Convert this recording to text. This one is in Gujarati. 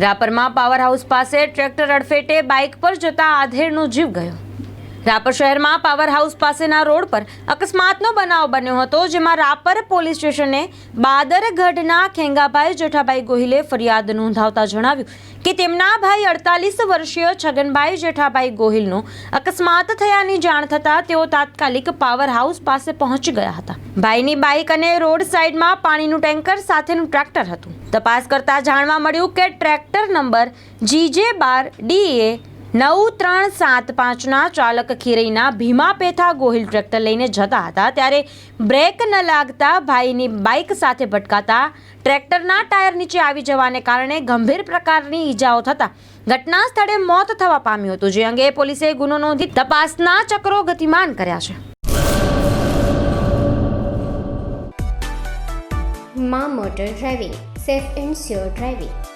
રાપરમાં પાવર હાઉસ પાસે ટ્રેક્ટર અડફેટે બાઇક પર જતા આધેડનો જીવ ગયો. રાપર શહેરમાં પાવર હાઉસ પાસેના રોડ પર અકસ્માતનો બનાવ બન્યો હતો, જેમાં રાપર પોલીસ સ્ટેશને બાદરગઢના ખેંગાભાઈ જેઠાભાઈ ગોહિલે ફરિયાદ નોંધાવતા જણાવ્યું કે તેમના ભાઈ અડતાલીસ વર્ષીય છગનભાઈ જેઠાભાઈ ગોહિલનો અકસ્માત થયાની જાણ થતાં તેઓ તાત્કાલિક પાવર હાઉસ પાસે પહોંચી ગયા હતા. ભાઈની બાઇક અને રોડ સાઈડમાં પાણીનું ટેન્કર સાથેનું ટ્રેક્ટર હતું. તપાસ કરતા જાણવા મળ્યું કે ટ્રેક્ટર નંબર જીજે બાર ડીએ નવ ત્રણ સાત પાંચના ચાલક ખીરઈના ભીમા પેથા ગોહિલ ટ્રેક્ટર લઈને જતા હતા ત્યારે બ્રેક ન લાગતા ભાઈની બાઇક સાથે ભટકાતા ટ્રેક્ટરના ટાયર નીચે આવી જવાને કારણે ગંભીર પ્રકારની ઈજાઓ થતા ઘટના સ્થળે મોત થવા પામ્યું હતું, જે અંગે પોલીસે ગુનો નોંધી તપાસના ચક્રો ગતિમાન કર્યા છે. મા motor driving, safe and sure driving.